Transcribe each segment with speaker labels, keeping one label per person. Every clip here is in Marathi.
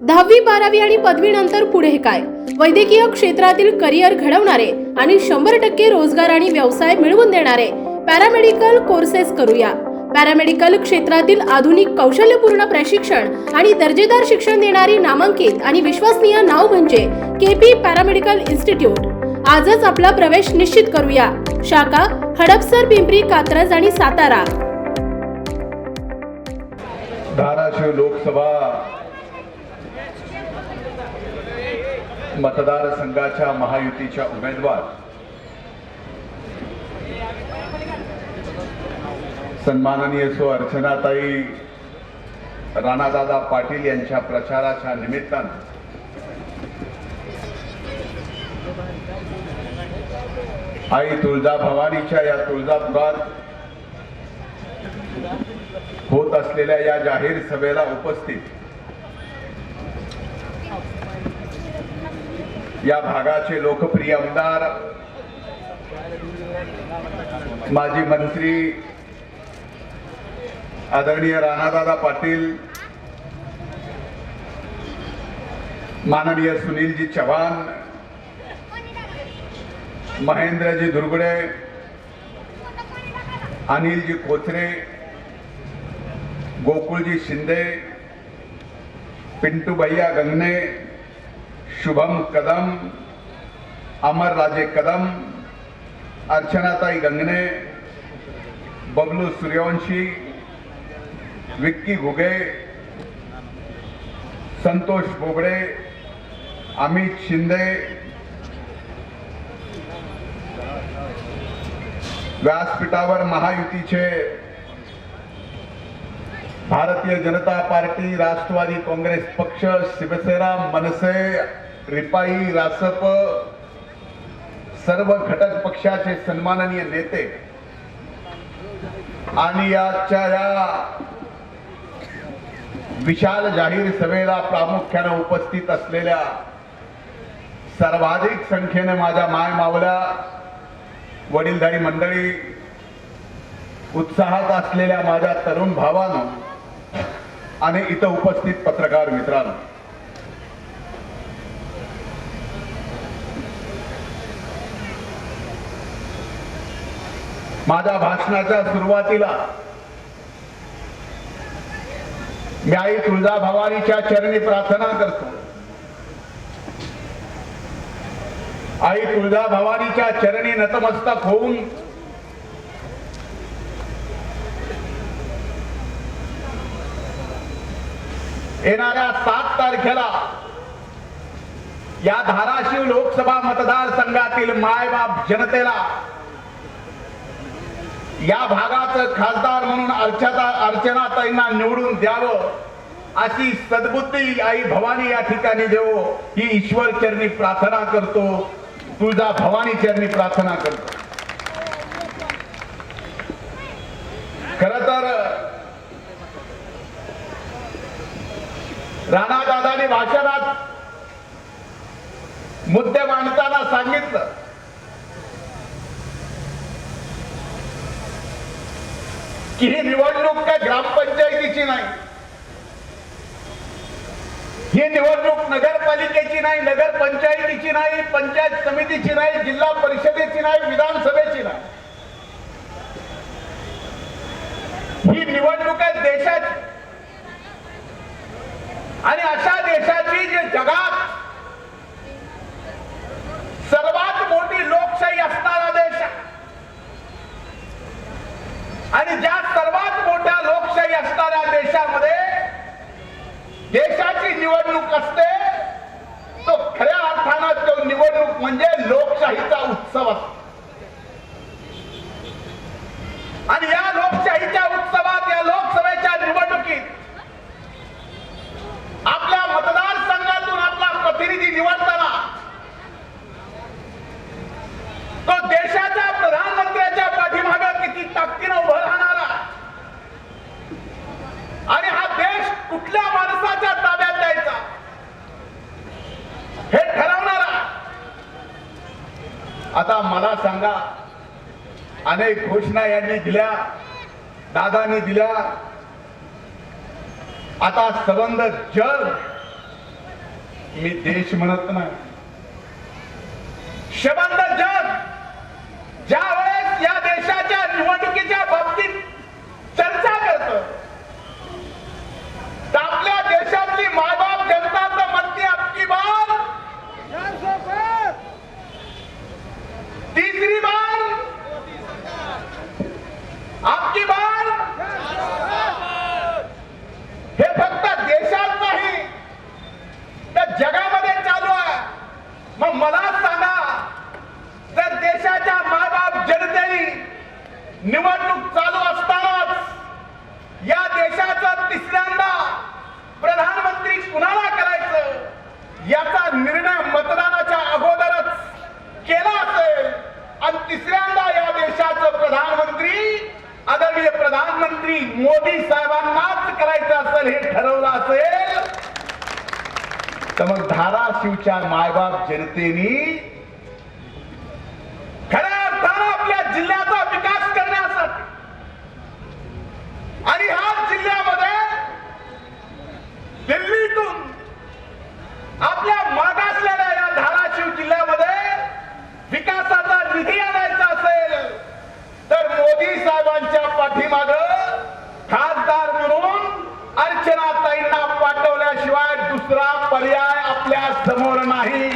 Speaker 1: दहावी बारावी आणि पदवीनंतर पुढे काय? वैद्यकीय क्षेत्रातील करिअर घडवणारे आणि शंभर टक्के रोजगार आणि व्यवसाय मिळवून देणारे पॅरामेडिकल कोर्सेस करूया. पॅरामेडिकल क्षेत्रातील आधुनिक कौशल्यपूर्ण प्रशिक्षण आणि दर्जेदार शिक्षण देणारी नामांकित आणि विश्वसनीय नाव म्हणजे केपी पॅरामेडिकल इन्स्टिट्यूट. आजच आपला प्रवेश निश्चित करूया. शाखा हडपसर पिंपरी कात्रज आणि सातारा.
Speaker 2: धाराशिव लोकसभा मतदारसंघाच्या महायुतीच्या उमेदवार. सन्माननीय सो अर्चनाताई राणादादा पाटील यांच्या प्रचाराच्या निमित्तानं. आई तुळजा भवानीच्या या तुळजापुरात होत असलेल्या या जाहीर सभेला उपस्थित या भागाचे लोकप्रिय आमदार माजी मंत्री आदरणीय राणादादा पाटील माननीय सुनीलजी चव्हाण महेंद्रजी दुर्गुडे अनिलजी कोथरे गोकुळजी शिंदे पिंटू भैया गंगणे शुभम कदम अमरराजे कदम अर्चनाताई गंगणे बबलू सूर्यवंशी विक्की घुगे संतोष बोबडे अमित शिंदे व्यासपीठावर महायुतीचे भारतीय जनता पार्टी राष्ट्रवादी काँग्रेस पक्ष शिवसेना मनसे रिपाई रासप सर्व घटक पक्षाचे सन्माननीय नेते आणि याच्या या विशाल जाहीर सभेला प्रामुख्याने उपस्थित असलेल्या सर्वाधिक संख्येने माझ्या माय मावल्या वडीलधारी मंडळी उत्साहात असलेल्या माझ्या तरुण भावानं आणि इथं उपस्थित पत्रकार मित्रांनो. माझ्या भाषणाच्या सुरुवातीला मी आई तुळजा भवानीच्या चरणी प्रार्थना करतो. आई तुळजा भवानीच्या चरणी नतमस्तक होऊन येणाऱ्या सात तारखेला या धाराशिव लोकसभा मतदारसंघातील मायबाप जनतेला या भागाचं खासदार म्हणून अर्चना अर्चनाताईंना निवडून द्यावं अशी सद्बुद्धी आई भवानी या ठिकाणी देवो ही ईश्वर चरणी प्रार्थना करतो तुळजा भवानी चरणी प्रार्थना करतो. खर तर राणा दादानी भाषणात मुद्दे मांडताना सांगितलं. की ही निवडणूक काय ग्रामपंचायतीची नाही. ही निवडणूक नगरपालिकेची नाही नगरपंचायतीची नाही पंचायत समितीची नाही जिल्हा परिषदेची नाही विधानसभेची नाही. ही निवडणूक आहे देशाची आणि अशा देशाची जे जगात सर्वात मोठी लोकशाही असणारा देश आहे. आणि ज्या सर्वात मोठ्या लोकशाही असणाऱ्या देशामध्ये देशाची निवडणूक असते तो खऱ्या अर्थानं तो निवडणूक म्हणजे लोकशाहीचा उत्सव असतो आणि या लोकशाहीच्या उत्सवात या लोकसभेच्या निवडणुकीत आपल्या मतदारसंघातून आपला प्रतिनिधी निवडताना तो देशाच्या प्रधानमंत्र्याच्या पाठीमागे किती ताकदीनं उभं राहणारा आणि हा देश कुठल्या माणसाच्या ताब्यात द्यायचा हे ठरवणारा आता मला सांगा अनेक घोषणा यांनी दिल्या दादानी दिल्या. आता संबंध जग. मी देश म्हणत नाही. शबंद जग ज्या वेळेस या देशाच्या निवडणुकीच्या बाबतीत चर्चा करत तर आपल्या देशातली मायबाप जनता तर म्हणते आपकी बार तीसरी बार आपकी बार हे फक्त देशात नाही तर जगामध्ये चालू आहे मग मला सांगा जर देशाच्या मायबाप जनतेने निवडणूक चालू असतानाच या देशाचं तिसऱ्यांदा प्रधानमंत्री कुणाला करायचं याचा निर्णय मतदानाच्या अगोदरच केला असेल. आणि तिसऱ्यांदा या देशाचं प्रधानमंत्री आदरणीय प्रधानमंत्री मोदी साहेबांनाच करायचं असेल हे ठरवलं असेल. तर मग धाराशिवच्या मायबाप जनतेनी खऱ्या अर्थानं आपल्या जिल्ह्याचा विकास करण्यासाठी आणि ह्या जिल्ह्यामध्ये दिल्लीतून आपल्या मागासलेल्या या धाराशिव जिल्ह्यामध्ये विकासाचा निधी आणायचा असेल तर मोदी साहेबांच्या पाठीमाग खासदार म्हणून अर्चनाताईंना पाठवल्याशिवाय दुसरा पर्याय आपल्यासमोर नाही.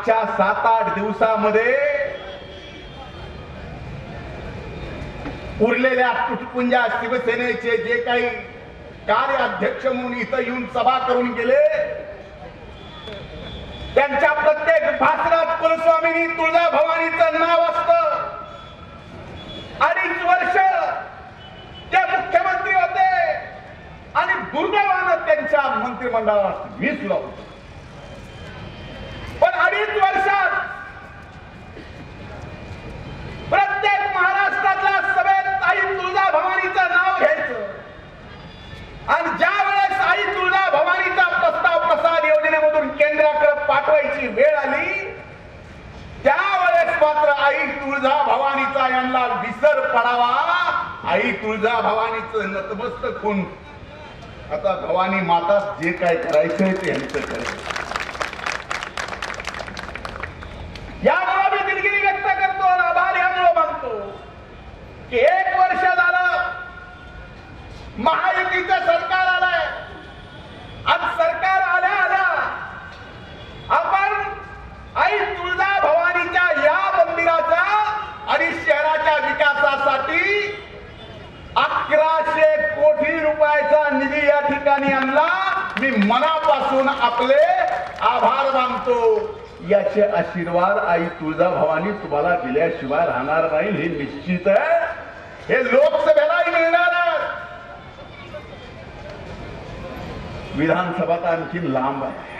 Speaker 2: मागच्या सात आठ दिवसामध्ये उरलेल्या तुटपुंजा शिवसेनेचे जे काही कार्याध्यक्ष म्हणून इथं येऊन सभा करून गेले त्यांच्या प्रत्येक भाषणात कुलस्वामीनी तुळजा भवानीचं नाव असतं. अडीच वर्ष ते मुख्यमंत्री होते आणि दुर्दैवानं त्यांच्या मंत्रिमंडळात मी सुद्धा अडीच वर्षात प्रत्येक महाराष्ट्रातल्या सभेत आई तुळजा भवानीचं नाव घ्यायचं. आणि ज्या वेळेस आई तुळजा भवानीचा प्रस्ताव प्रसाद योजनेमधून केंद्राकडे पाठवायची वेळ आली त्यावेळेस मात्र आई तुळजा भवानीचा यांना विसर पडावा. आई तुळजा भवानीचं नतमस्तक होऊन आता भवानी माता जे काय करायचंय ते यांचं करायचं यामुळे मी दिलगिरी व्यक्त करतो आणि आभार यामुळे मानतो की एक वर्ष झालं महायुतीचं सरकार आलंय आज सरकार आल्या आल्या आपण आई तुळजा भवानीच्या या मंदिराचा आणि शहराच्या विकासासाठी अकराशे कोटी रुपयाचा निधी या ठिकाणी आणला. मी मनापासून आपले आभार मानतो. याचे आशीर्वाद आई तुळजा भवानी तुम्हाला दिल्याशिवाय राहणार नाही. हे निश्चित आहे. हे लोकसभेलाही मिळणार. विधानसभा तर आणखी लांब आहे.